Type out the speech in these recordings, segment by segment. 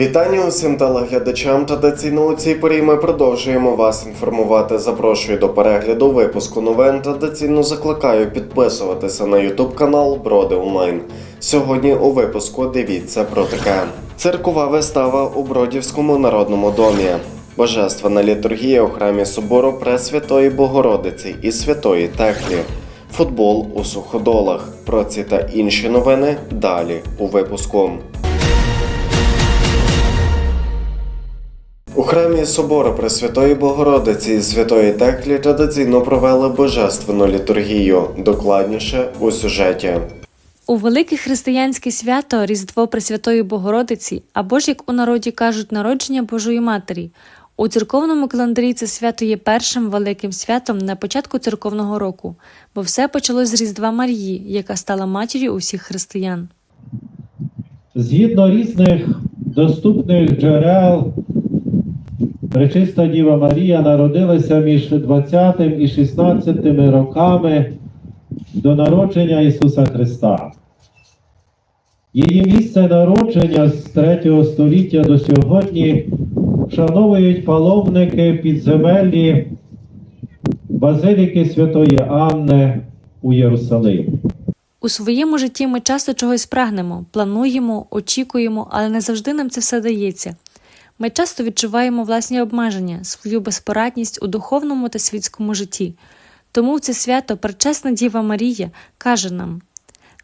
Вітання усім телеглядачам. У цій порі ми продовжуємо вас інформувати. Запрошую до перегляду випуску новин. та Традиційно закликаю підписуватися на YouTube канал Броди Онлайн. Сьогодні у випуску дивіться про таке: циркова вистава у Бродівському народному домі. Божественна літургія у храмі собору Пресвятої Богородиці і Святої Теклі. Футбол у суходолах. Про ці та інші новини далі у випуску. Храмі собору Пресвятої Богородиці і Святої Теклі традиційно провели божественну літургію. Докладніше у сюжеті. У велике християнське свято Різдво Пресвятої Богородиці, або ж як у народі кажуть, народження Божої Матері. У церковному календарі це свято є першим великим святом на початку церковного року, бо все почалось з Різдва Марії, яка стала матір'ю усіх християн. Згідно різних доступних джерел, Пречиста Діва Марія народилася між 20 і 16 роками до народження Ісуса Христа. Її місце народження з 3 століття до сьогодні вшановують паломники підземеллі Базиліки Святої Анни у Єрусалимі. У своєму житті ми часто чогось прагнемо, плануємо, очікуємо, але не завжди нам це все дається. Ми часто відчуваємо власні обмеження, свою безпорадність у духовному та світському житті. Тому в це свято Пречесна Діва Марія каже нам: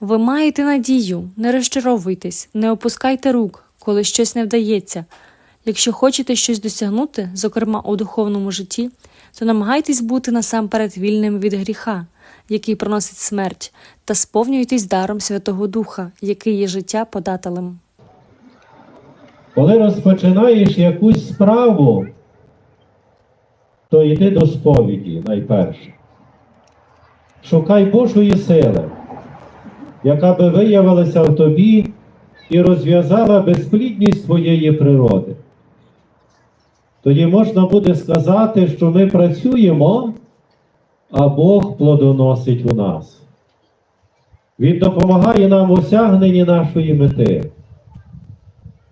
ви маєте надію, не розчаровуйтесь, не опускайте рук, коли щось не вдається. Якщо хочете щось досягнути, зокрема у духовному житті, то намагайтесь бути насамперед вільним від гріха, який приносить смерть, та сповнюйтесь даром Святого Духа, який є життя подателем. Коли розпочинаєш якусь справу, то йди до сповіді найперше. Шукай Божої сили, яка би виявилася в тобі і розв'язала безплідність твоєї природи. Тоді можна буде сказати, що ми працюємо, а Бог плодоносить у нас. Він допомагає нам в осягненні нашої мети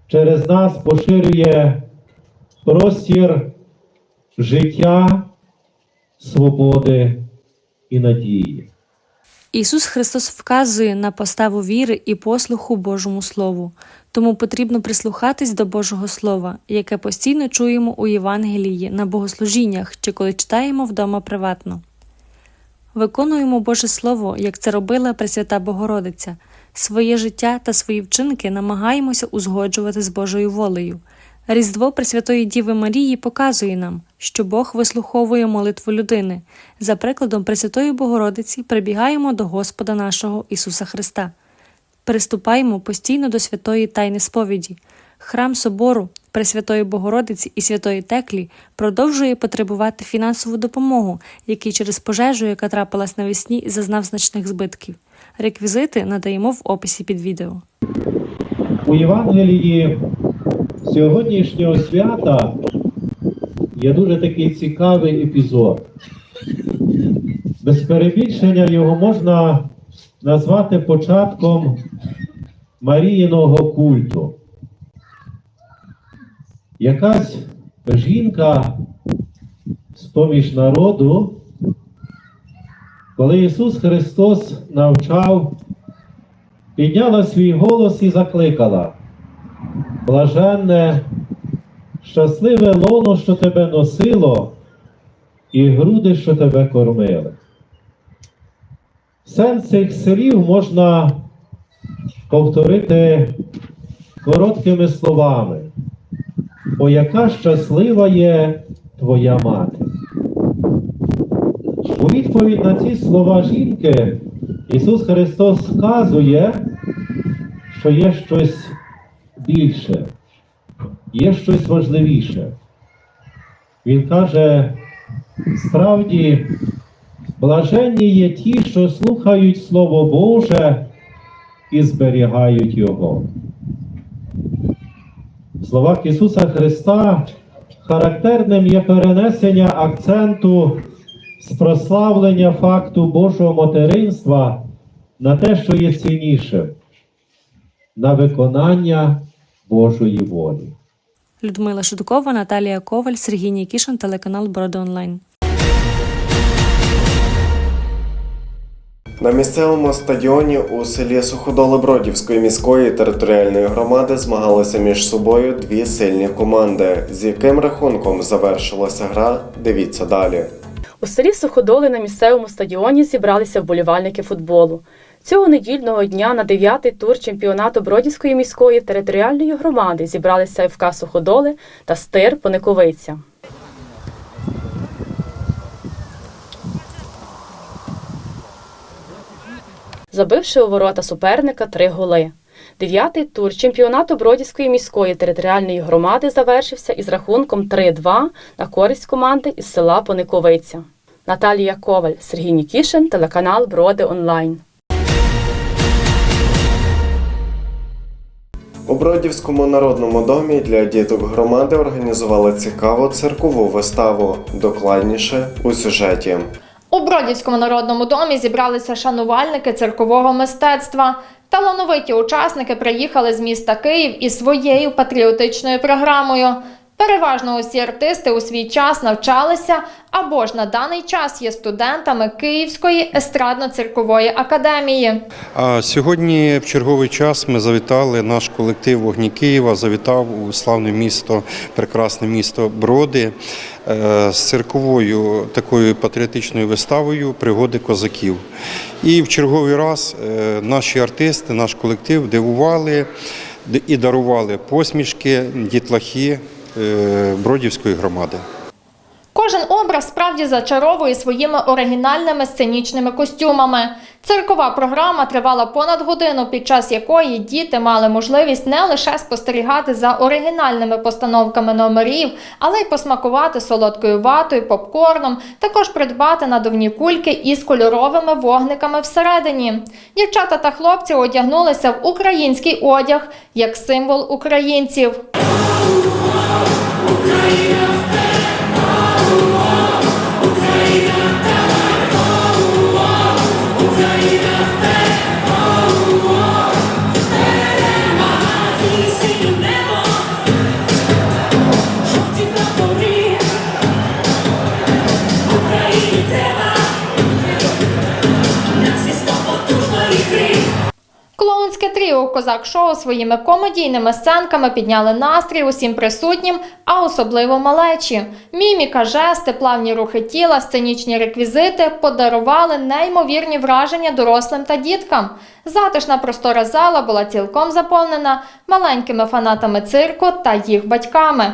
через нас поширює простір життя, свободи і надії. Ісус Христос вказує на поставу віри і послуху Божому Слову, тому потрібно прислухатись до Божого Слова, яке постійно чуємо у Євангелії на богослужіннях чи коли читаємо вдома приватно. Виконуємо Боже Слово, як це робила Пресвята Богородиця. Своє життя та свої вчинки намагаємося узгоджувати з Божою волею. Різдво Пресвятої Діви Марії показує нам, що Бог вислуховує молитву людини. За прикладом Пресвятої Богородиці прибігаємо до Господа нашого Ісуса Христа. Приступаємо постійно до святої Тайни сповіді. Храм собору Пресвятої Богородиці і Святої Теклі продовжує потребувати фінансову допомогу, який через пожежу, яка трапилась навесні, зазнав значних збитків. Реквізити надаємо в описі під відео. У Євангелії сьогоднішнього свята є дуже такий цікавий епізод. Без перебільшення його можна назвати початком Маріїного культу. Якась жінка з-поміж народу, коли Ісус Христос навчав, підняла свій голос і закликала. Блаженне, щасливе лоно, що тебе носило, і груди, що тебе кормили. Сенс цих слів можна повторити короткими словами. О, яка щаслива є твоя мати. У відповідь на ці слова жінки Ісус Христос сказує, що є щось більше, є щось важливіше. Він каже, справді Блаженні є ті, що слухають Слово Боже і зберігають Його. В словах Ісуса Христа характерним є перенесення акценту з прославлення факту Божого материнства на те, що є цінніше, на виконання Божої волі. Людмила Шудкова, Наталія Коваль, Сергій Нікішин, телеканал Броди Онлайн. На місцевому стадіоні у селі Суходоли Бродівської міської територіальної громади змагалися між собою дві сильні команди. З яким рахунком завершилася гра? Дивіться далі. У селі Суходоли на місцевому стадіоні зібралися вболівальники футболу. Цього недільного дня на дев'ятий тур чемпіонату Бродівської міської територіальної громади зібралися ФК Суходоли та Стир Пониковиця. забивши у ворота суперника три голи. Дев'ятий тур чемпіонату Бродівської міської територіальної громади завершився із рахунком 3-2 на користь команди із села Пониковиця. Наталія Коваль, Сергій Нікішин, телеканал Броди Онлайн. У Бродівському народному домі для діток громади організували цікаву циркову виставу. Докладніше у сюжеті. У Бродівському народному домі зібралися шанувальники циркового мистецтва. Талановиті учасники приїхали з міста Київ із своєю патріотичною програмою. Переважно усі артисти у свій час навчалися або ж на даний час є студентами Київської естрадно-циркової академії. А сьогодні в черговий час ми завітали наш колектив Вогні Києва, завітав у славне місто, прекрасне місто Броди е, з цирковою такою патріотичною виставою Пригоди козаків. І в черговий раз е, наші артисти, наш колектив дивували і дарували посмішки дітлахи Бродівської громади. Кожен образ справді зачаровує своїми оригінальними сценічними костюмами. Циркова програма тривала понад годину, під час якої діти мали можливість не лише спостерігати за оригінальними постановками номерів, але й посмакувати солодкою ватою, попкорном, також придбати надувні кульки із кольоровими вогниками всередині. Дівчата та хлопці одягнулися в український одяг як символ українців. Клоунське тріо Козак Шоу своїми комедійними сценками підняли настрій усім присутнім, а особливо малечі. Міміка, жести, плавні рухи тіла, сценічні реквізити подарували неймовірні враження дорослим та діткам. Затишна простора зала була цілком заповнена маленькими фанатами цирку та їх батьками.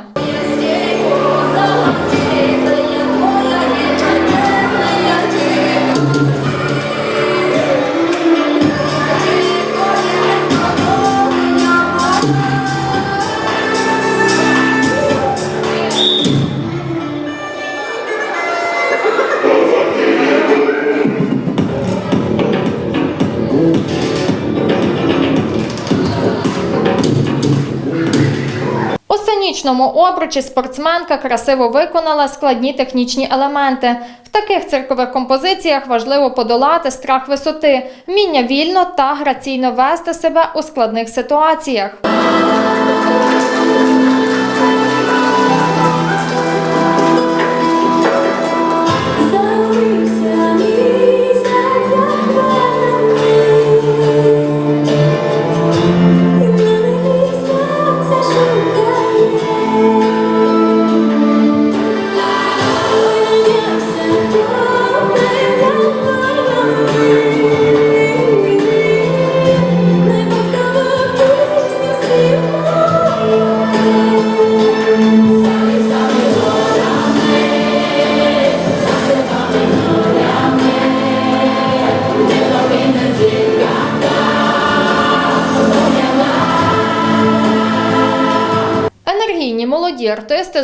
У сценічному обручі спортсменка красиво виконала складні технічні елементи. В таких циркових композиціях важливо подолати страх висоти, вміння вільно та граційно вести себе у складних ситуаціях.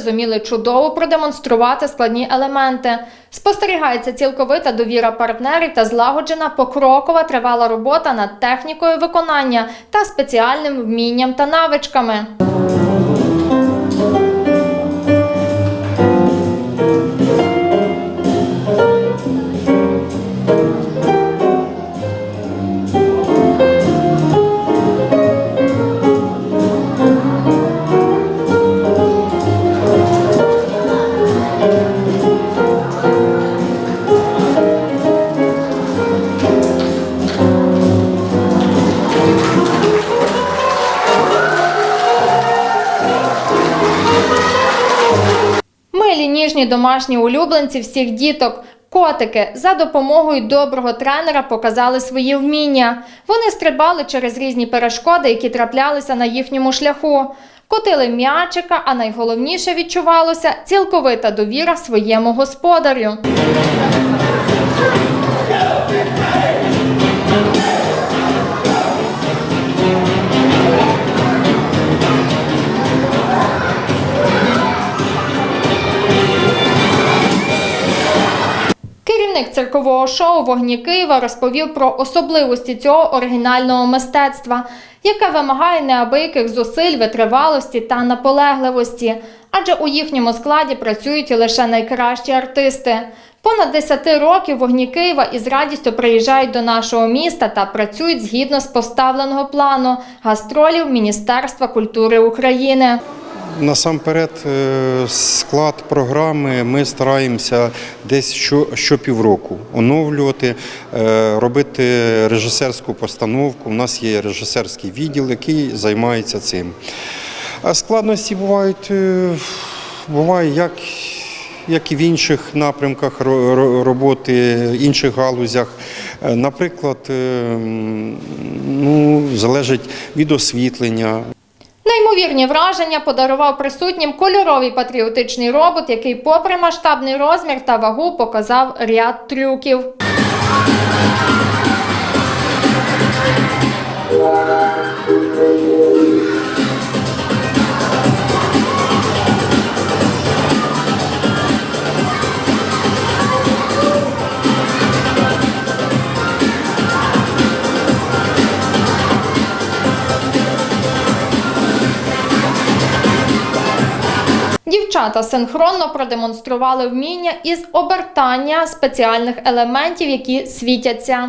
Зуміли чудово продемонструвати складні елементи. Спостерігається цілковита довіра партнерів та злагоджена покрокова тривала робота над технікою виконання та спеціальним вмінням та навичками. Домашні улюбленці всіх діток. Котики за допомогою доброго тренера показали свої вміння. Вони стрибали через різні перешкоди, які траплялися на їхньому шляху. Котили м'ячика, а найголовніше відчувалося цілковита довіра своєму господарю. Керівник циркового шоу Вогні Києва розповів про особливості цього оригінального мистецтва, яке вимагає неабияких зусиль, витривалості та наполегливості, адже у їхньому складі працюють лише найкращі артисти. Понад 10 років вогні Києва із радістю приїжджають до нашого міста та працюють згідно з поставленого плану гастролів Міністерства культури України. Насамперед, е, склад програми ми стараємося десь що, щопівроку оновлювати, е, робити режисерську постановку. У нас є режисерський відділ, який займається цим. А складності бувають, е, буває як, як і в інших напрямках ро- ро- роботи, інших галузях. Наприклад, ну, залежить від освітлення, Неймовірні враження подарував присутнім кольоровий патріотичний робот, який, попри масштабний розмір та вагу, показав ряд трюків. Дівчата синхронно продемонстрували вміння із обертання спеціальних елементів, які світяться.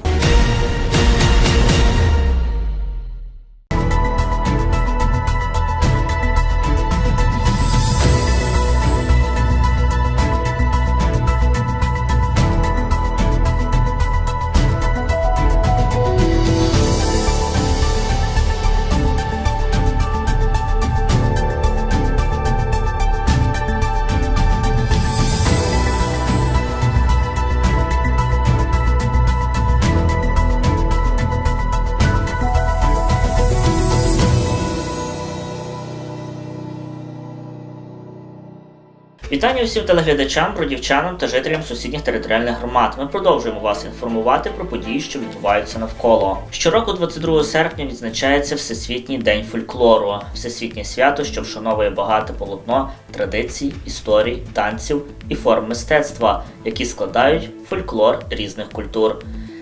Вітання усім телеглядачам, бродівчанам та жителям сусідніх територіальних громад. Ми продовжуємо вас інформувати про події, що відбуваються навколо. Щороку, 22 серпня, відзначається Всесвітній день фольклору, всесвітнє свято, що вшановує багате полотно традицій, історій, танців і форм мистецтва, які складають фольклор різних культур.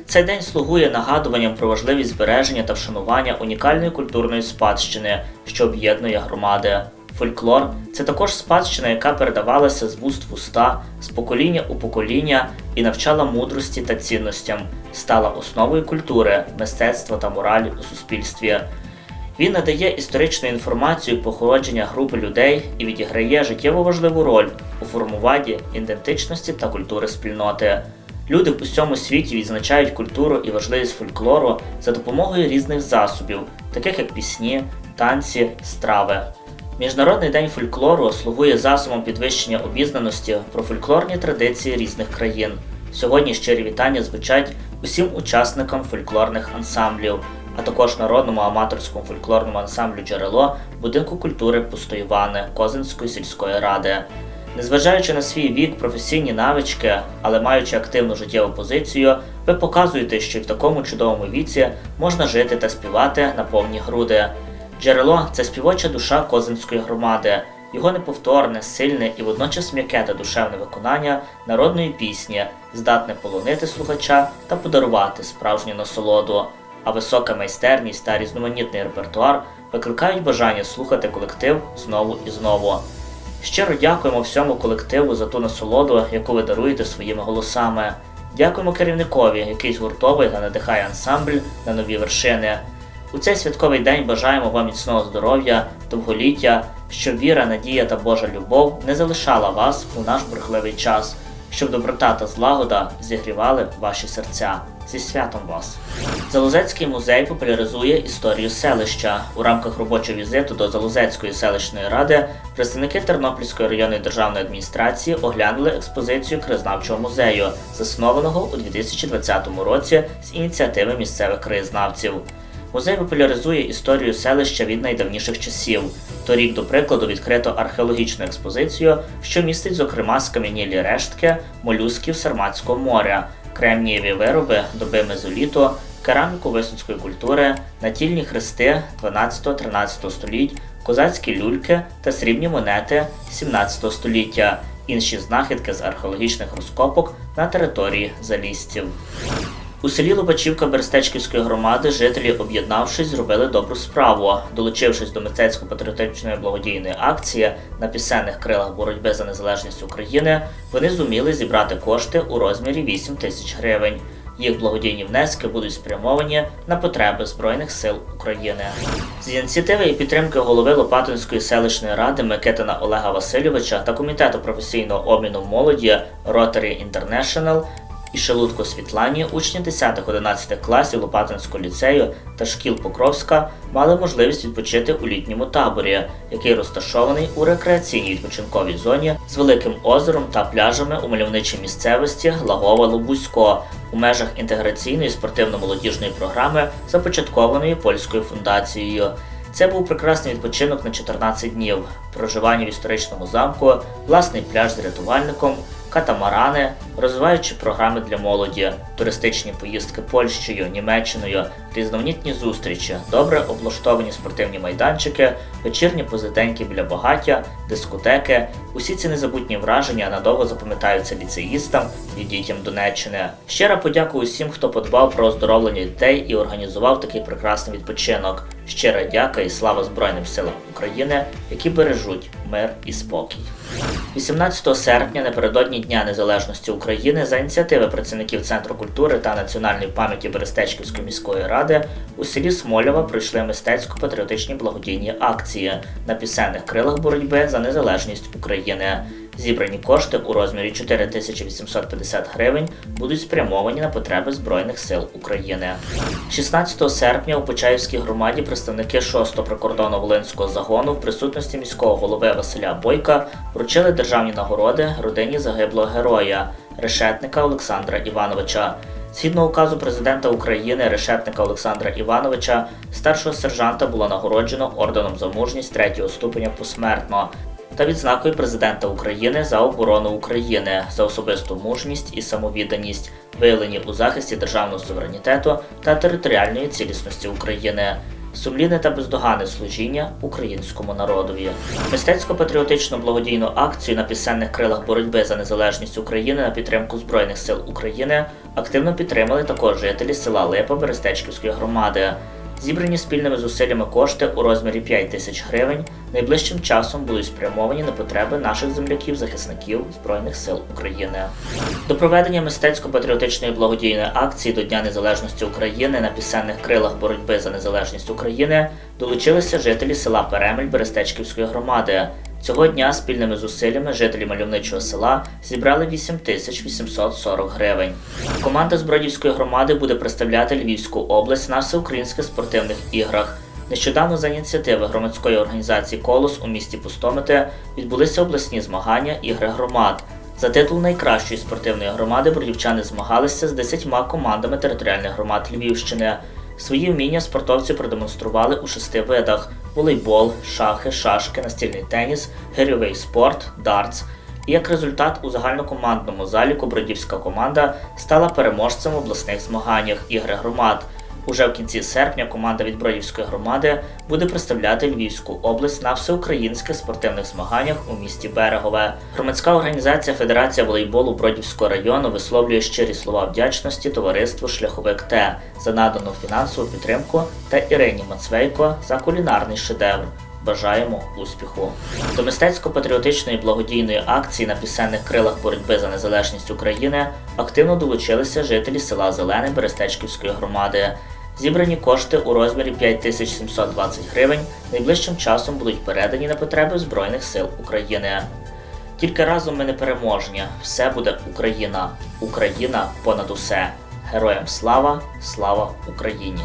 Цей день слугує нагадуванням про важливість збереження та вшанування унікальної культурної спадщини, що об'єднує громади. Фольклор це також спадщина, яка передавалася з вуст в уста, з покоління у покоління і навчала мудрості та цінностям, стала основою культури, мистецтва та моралі у суспільстві. Він надає історичну інформацію походження групи людей і відіграє життєво важливу роль у формуванні ідентичності та культури спільноти. Люди в усьому світі відзначають культуру і важливість фольклору за допомогою різних засобів, таких як пісні, танці, страви. Міжнародний день фольклору слугує засобом підвищення обізнаності про фольклорні традиції різних країн. Сьогодні щирі вітання звучать усім учасникам фольклорних ансамблів, а також народному аматорському фольклорному ансамблю Джерело будинку культури Пустоївани Козинської сільської ради. Незважаючи на свій вік, професійні навички, але маючи активну життєву позицію, ви показуєте, що в такому чудовому віці можна жити та співати на повні груди. Джерело це співоча душа Козинської громади, його неповторне, сильне і водночас м'яке та душевне виконання народної пісні здатне полонити слухача та подарувати справжню насолоду. А висока майстерність та різноманітний репертуар викликають бажання слухати колектив знову і знову. Щиро дякуємо всьому колективу за ту насолоду, яку ви даруєте своїми голосами. Дякуємо керівникові, який згуртовує та надихає ансамбль на нові вершини. У цей святковий день бажаємо вам міцного здоров'я, довголіття, щоб віра, надія та Божа любов не залишала вас у наш бурхливий час, щоб доброта та злагода зігрівали ваші серця. Зі святом вас! Залозецький музей популяризує історію селища. У рамках робочого візиту до Залозецької селищної ради представники Тернопільської районної державної адміністрації оглянули експозицію краєзнавчого музею, заснованого у 2020 році з ініціативи місцевих краєзнавців. Музей популяризує історію селища від найдавніших часів. Торік, до прикладу, відкрито археологічну експозицію, що містить, зокрема, скам'янілі рештки молюсків Сарматського моря, кремнієві вироби доби мезоліту, кераміку висоцької культури, натільні хрести 12-13 століть, козацькі люльки та срібні монети 17 століття, інші знахідки з археологічних розкопок на території залістів. У селі Лобачівка Берестечківської громади жителі, об'єднавшись, зробили добру справу. Долучившись до мистецько-патріотичної благодійної акції на пісенних крилах боротьби за незалежність України, вони зуміли зібрати кошти у розмірі 8 тисяч гривень. Їх благодійні внески будуть спрямовані на потреби Збройних сил України. З ініціативи і підтримки голови Лопатинської селищної ради Микитина Олега Васильовича та комітету професійного обміну молоді Rotary International і Шелудко Світлані, учні 10-11 класів Лопатинського ліцею та шкіл Покровська мали можливість відпочити у літньому таборі, який розташований у рекреаційній відпочинковій зоні з великим озером та пляжами у мальовничій місцевості Лагова Лобузько у межах інтеграційної спортивно-молодіжної програми, започаткованої польською фундацією. Це був прекрасний відпочинок на 14 днів, проживання в історичному замку, власний пляж з рятувальником, катамарани, розвиваючі програми для молоді, туристичні поїздки Польщею, Німеччиною, різноманітні зустрічі, добре облаштовані спортивні майданчики, вечірні позитеньки біля багаття, дискотеки. Усі ці незабутні враження надовго запам'ятаються ліцеїстам і дітям Донеччини. Щира подяка усім, хто подбав про оздоровлення дітей і організував такий прекрасний відпочинок. Щира дяка і слава Збройним силам України, які бережуть мир і спокій. 18 серпня, напередодні Дня Незалежності України, за ініціативи працівників Центру культури та національної пам'яті Берестечківської міської ради у селі Смольова пройшли мистецько-патріотичні благодійні акції на пісенних крилах боротьби за незалежність України. Зібрані кошти у розмірі 4850 гривень будуть спрямовані на потреби Збройних сил України. 16 серпня у Почаївській громаді представники 6-го прикордонно-волинського загону в присутності міського голови Василя Бойка вручили державні нагороди родині загиблого героя решетника Олександра Івановича. Згідно указу президента України решетника Олександра Івановича, старшого сержанта було нагороджено орденом за мужність третього ступеня посмертно та відзнакою президента України за оборону України за особисту мужність і самовідданість, виявлені у захисті державного суверенітету та територіальної цілісності України. Сумлінне та бездоганне служіння українському народові. Мистецько-патріотичну благодійну акцію на пісенних крилах боротьби за незалежність України на підтримку Збройних сил України активно підтримали також жителі села Липа Берестечківської громади. Зібрані спільними зусиллями кошти у розмірі 5 тисяч гривень найближчим часом будуть спрямовані на потреби наших земляків-захисників Збройних сил України. До проведення мистецько-патріотичної благодійної акції до Дня Незалежності України на пісенних крилах боротьби за незалежність України долучилися жителі села Перемель Берестечківської громади. Цього дня спільними зусиллями жителі мальовничого села зібрали 8840 гривень. Команда з Бродівської громади буде представляти Львівську область на всеукраїнських спортивних іграх. Нещодавно за ініціативи громадської організації Колос у місті Пустомити відбулися обласні змагання ігри громад. За титул найкращої спортивної громади бродівчани змагалися з 10 командами територіальних громад Львівщини. Свої вміння спортовці продемонстрували у шести видах: волейбол, шахи, шашки, настільний теніс, гирьовий спорт, дартс. І як результат у загальнокомандному заліку бродівська команда стала переможцем в обласних змаганнях ігри громад. Уже в кінці серпня команда від Бродівської громади буде представляти Львівську область на всеукраїнських спортивних змаганнях у місті Берегове. Громадська організація Федерація волейболу Бродівського району висловлює щирі слова вдячності товариству Шляховик Т за надану фінансову підтримку та Ірині Мацвейко за кулінарний шедевр. Бажаємо успіху. До мистецько-патріотичної благодійної акції на пісенних крилах боротьби за незалежність України активно долучилися жителі села Зелене Берестечківської громади. Зібрані кошти у розмірі 5720 гривень найближчим часом будуть передані на потреби Збройних сил України. Тільки разом ми не переможні. Все буде Україна. Україна понад усе. Героям слава, слава Україні!